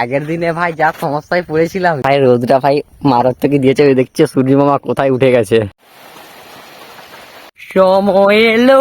আগের দিনে ভাই যা সমস্যায় পড়েছিলাম। ভাই, রোদটা ভাই মারার থেকে দিয়েছে। ওই দেখছে, সূর্য মামা কোথায় উঠে গেছে। সময় এলো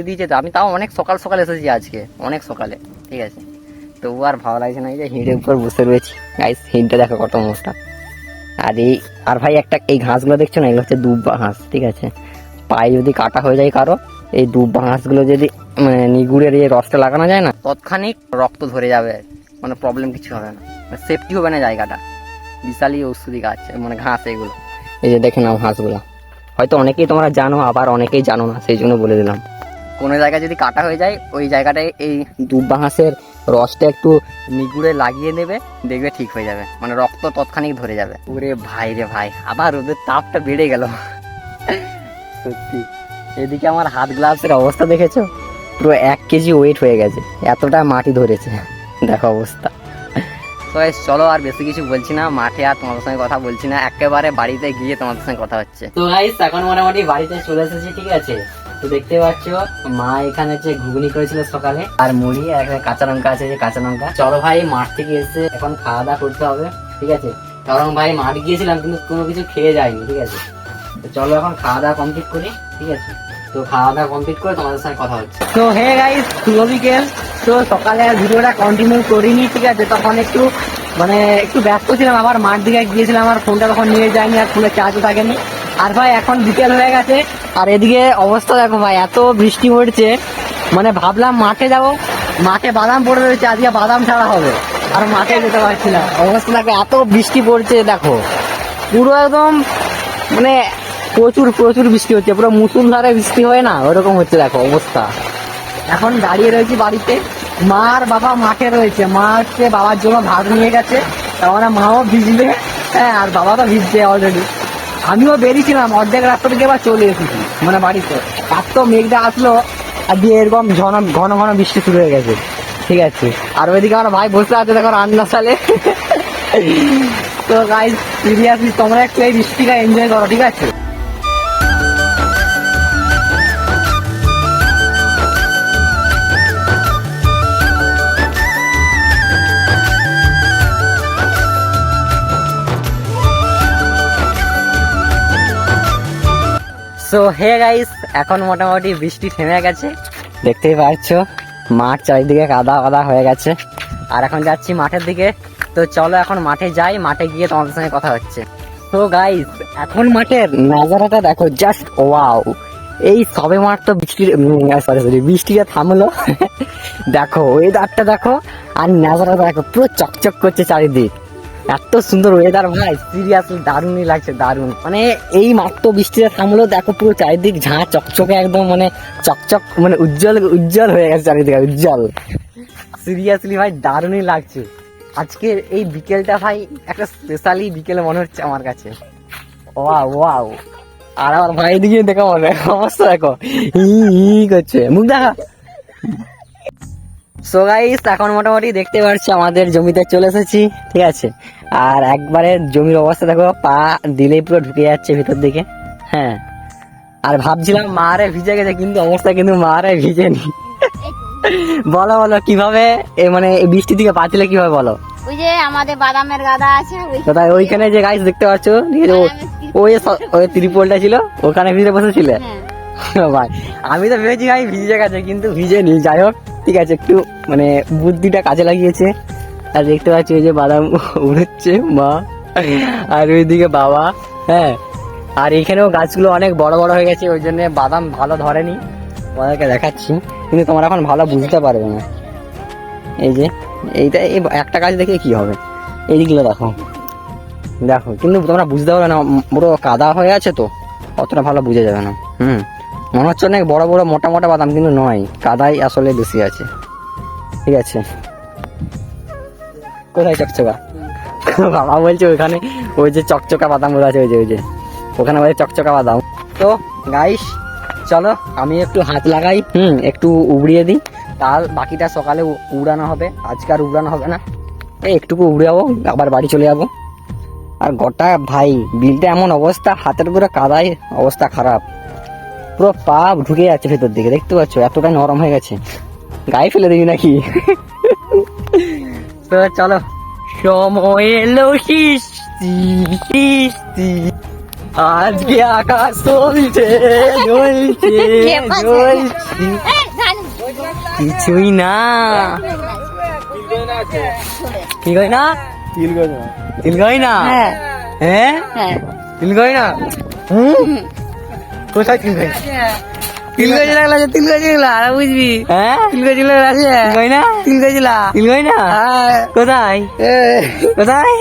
শিষ্টি দিয়েছে তো। আমি তাও অনেক সকাল সকাল এসেছি আজকে, অনেক সকালে, ঠিক আছে? তবু আর ভালো লাগছে না এই যে হিঁড়ের উপর বসে রয়েছি। গাইস হিঁড়টা দেখো কত মোটা আর এই, আর ভাই একটা, এই ঘাসগুলো দেখছ না? এগুলো হচ্ছে দুব্বা ঘাস, ঠিক আছে? পায়ে যদি কাটা হয়ে যায় কারও, এই দুব্বা ঘাসগুলো যদি মানে নিগুড়ের এই রসটা লাগানো যায় না, তৎক্ষণিক রক্ত ধরে যাবে মানে প্রবলেম কিছু হবে না। সেফটি হবে না জায়গাটা। বিশালই ঔষধি গাছ মানে ঘাস এগুলো। এই যে দেখে নাও ঘাসগুলো। হয়তো অনেকেই তোমরা জানো, আবার অনেকেই জানো না, সেই জন্য বলে দিলাম। কোনো জায়গায় যদি কাটা হয়ে যায় ওই জায়গাটায় এই দুব্বা ঘাসের রসটা একটু নিগুড়ে লাগিয়ে নেবে দেখবে ঠিক হয়ে যাবে। মানে রক্ত তৎক্ষণিক ধরে যাবে। ওরে ভাই রে ভাই আবার ওদের তাপটা বেড়ে গেল। সত্যি। এদিকে আমার হাত গ্লাভসের অবস্থা দেখেছ? পুরো এক কেজি ওয়েট হয়ে গেছে। এতটা মাটি ধরেছে। দেখো অবস্থা। তো চলো আর বেশি কিছু বলছি না। মাঠে আর তোমাদের সঙ্গে কথা বলছি না। একেবারে বাড়িতে গিয়ে তোমাদের সঙ্গে কথা হচ্ছে। তো গাইস এখন মোটামুটি বাড়িতে চলে এসেছি ঠিক আছে? তো দেখতে পাচ্ছ, মা এখানে যে ঘুগনি করেছিল সকালে আর মুড়ি আর এখানে কাঁচা লঙ্কা আছে, যে কাঁচা লঙ্কা। চলো ভাই, মাঠ থেকে এসে এখন খাওয়া দাওয়া করতে হবে, ঠিক আছে? কারণ ভাই, মাঠ গিয়েছিলাম, কিন্তু কোনো কিছু খেয়ে যায়নি ঠিক আছে? তো চলো এখন খাওয়া দাওয়া কমপ্লিট করি, ঠিক আছে? তো খাওয়া দাওয়া কমপ্লিট করে তোমাদের সঙ্গে কথা হচ্ছে। তো হে গাইস শুভ বিকেল। তো সকালে ভিডিওটা কন্টিনিউ করিনি, ঠিক আছে? তখন একটু মানে একটু ব্যস্ত ছিলাম, আবার মাঠ দিকে গিয়েছিলাম, আমার ফোনটা তখন নিয়ে যায়নি আর ফোনে চার্জও থাকেনি। আর ভাই, এখন বিকেল হয়ে গেছে। আর এদিকে অবস্থা দেখো ভাই, এত বৃষ্টি পড়ছে। মানে ভাবলাম মাঠে যাব। মাঠে বাদাম পড়ে রয়েছে, আজকে বাদাম ছাড়া হবে। আর মাঠে যেতে পারছি না। অবস্থা দেখো, এত বৃষ্টি পড়ছে, দেখো। পুরো একদম মানে প্রচুর প্রচুর বৃষ্টি হচ্ছে। পুরো মুসুলধারে বৃষ্টি হয় না, ওরকম হচ্ছে দেখো অবস্থা। এখন দাঁড়িয়ে রয়েছি বাড়িতে। মা আর বাবা মাঠে রয়েছে। মা হচ্ছে বাবার জন্য ভাত নিয়ে গেছে। তার মানে মাও ভিজবে। হ্যাঁ আর বাবা তো ভিজছে অলরেডি আমিও বেরিয়েছিলাম, অর্ধেক রাস্তা থেকে আবার চলে এসেছি মানে বাড়িতে। এত মেঘটা আসলো, আর দিয়ে এরকম ঘন ঘন ঘন বৃষ্টি শুরু হয়ে গেছে। ঠিক আছে। আর ওইদিকে আমার ভাই বসে আছে দেখো রান্না সালে তো গাইজ সিরিয়াসলি তোমরা একটু এই বৃষ্টিটা এনজয় করো, ঠিক আছে? সো হে গাইস এখন মোটামুটি বৃষ্টি থেমে গেছে। দেখতেই পাচ্ছ, মাঠ চারিদিকে কাদা কাদা হয়ে গেছে। আর এখন যাচ্ছি মাঠের দিকে। তো চলো এখন মাঠে যাই, মাঠে গিয়ে তোমাদের সঙ্গে কথা হচ্ছে। তো গাইস এখন মাঠের নাজারাটা দেখো জাস্ট ওয়াও এই সবে মাঠ তো বৃষ্টির সরি সরি বৃষ্টিটা থামলো। দেখো ওয়েদারটা দেখো, আর নাজারাটা দেখো, পুরো চকচক করছে চারিদিক। এত সুন্দর ওয়েদার ভাই সিরিয়াসলি দারুণই লাগছে, দারুণ। মানে এই মাত্র বৃষ্টিটা থামলো দেখো পুরো চারিদিক ঝাঁ, চকচকে একদম মানে চকচক মানে উজ্জ্বল উজ্জ্বল হয়ে গেছে চারিদিকে, উজ্জ্বল। সিরিয়াসলি ভাই, দারুণই লাগছে। আজকের এই বিকেলটা ভাই, একটা স্পেশালি বিকেলে মনে হচ্ছে আমার কাছে। ওয়া ওয়াও। আর আমার ভাই দিকে দেখা মনে অবস্থা দেখো। হি করছে। মুখ দেখা। সো গাইস এখন মোটামুটি দেখতে পাচ্ছি, আমাদের জমিতে চলে এসেছি, ঠিক আছে? আর একবারে জমির অবস্থা দেখো পা দিলেই পুরো ঢুকে যাচ্ছে ভিতর দিকে। হ্যাঁ। আর ভাবছিলাম মারে ভিজে গেছে কিন্তু অবস্থা কিন্তু মারে ভিজেনি। বলো বলো কীভাবে? এ মানে এই বৃষ্টি থেকে বাঁচলে কীভাবে বলো? ওই যে আমাদের বাদামের গাদা আছে তাই ওইখানে যে গাছ দেখতে পাচ্ছ ঠিক আছে ওই ওই ত্রিপলটা ছিল ওখানে ভিজে বসেছিলে? হ্যাঁ। ভাই আমি তো ভেবেছি ভাই ভিজে গেছে কিন্তু ভিজেনি। যাই হোক ঠিক আছে একটু মানে বুদ্ধিটা কাজে লাগিয়েছে। আর দেখতে পাচ্ছি ওই যে বাদাম উড়েছে, মা। আর ওইদিকে বাবা হ্যাঁ। আর এখানেও গাছগুলো অনেক বড় বড় হয়ে গেছে, ওই জন্য বাদাম ভালো ধরেনি। তোমাদেরকে দেখাচ্ছি, কিন্তু তোমরা এখন ভালো বুঝতে পারবে না। এই যে, এইটা এই একটা গাছ দেখে কি হবে? এইদিকগুলো দেখো। দেখো, কিন্তু তোমরা বুঝতে পারবে না পুরো কাদা হয়ে আছে তো, অতটা ভালো বুঝে যাবে না। হুম, মনে হচ্ছে অনেক বড় বড় মোটা মোটা বাদাম, কিন্তু নয়, কাদাই আসলে বেশি আছে। ঠিক আছে? কোথায় চকচকা বাবা বলছে ওইখানে ওই যে চকচকা বাদামগুলো আছে, ওই যে ওই যে। ওখানে বলে চকচকা বাদাম। তো গাইস চলো, আমি একটু হাত লাগাই, হুম, একটু উবড়িয়ে দিই। তার বাকিটা সকালে উড়ানো হবে। আজকে আর উড়ানো হবে না। এই একটুকু উড়ে যাব আবার বাড়ি চলে যাব। আর গোটা ভাই, বিলটা এমন অবস্থা, হাতের পুরো কাদায় অবস্থা খারাপ। পুরো পা ঢুকে যাচ্ছে ভেতর দিকে, দেখতে পাচ্ছ? এতটাই নরম হয়ে গেছে। গায়ে ফেলে দিবি নাকি? তো চলো। সময় এলো কিস্তি কিস্তি আজকে আকাশ চলছে জ্বলছে জ্বলছে। কিছুই না কি কই না। তিল কই না হ্যাঁ? তিল কই না হুম। কোথায় তিল কই তিল গাছ লাগলা তিল গাছ লাগলা বুঝবি। হ্যাঁ? তিল গাছ লাগলা আছে। কই না তিল গাছ লাগলা। তিল কই না কোথায়? কোথায়?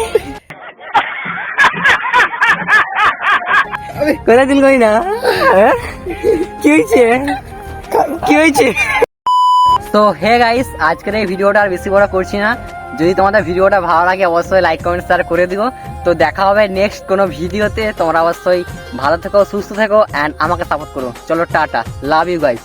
কোথায় তিল কই না? কি হয়েছে? কি হয়েছে? তো হে গাইস আজকের এই ভিডিওটা আর বেশি বড় করছি না। যদি তোমাদের ভিডিওটা ভালো লাগে, অবশ্যই লাইক কমেন্ট শেয়ার করে দিও। তো দেখা হবে নেক্সট কোনো ভিডিওতে। তোমরা অবশ্যই ভালো থেকো, সুস্থ থেকো অ্যান্ড আমাকে সাপোর্ট করো। চলো, টাটা। Love you guys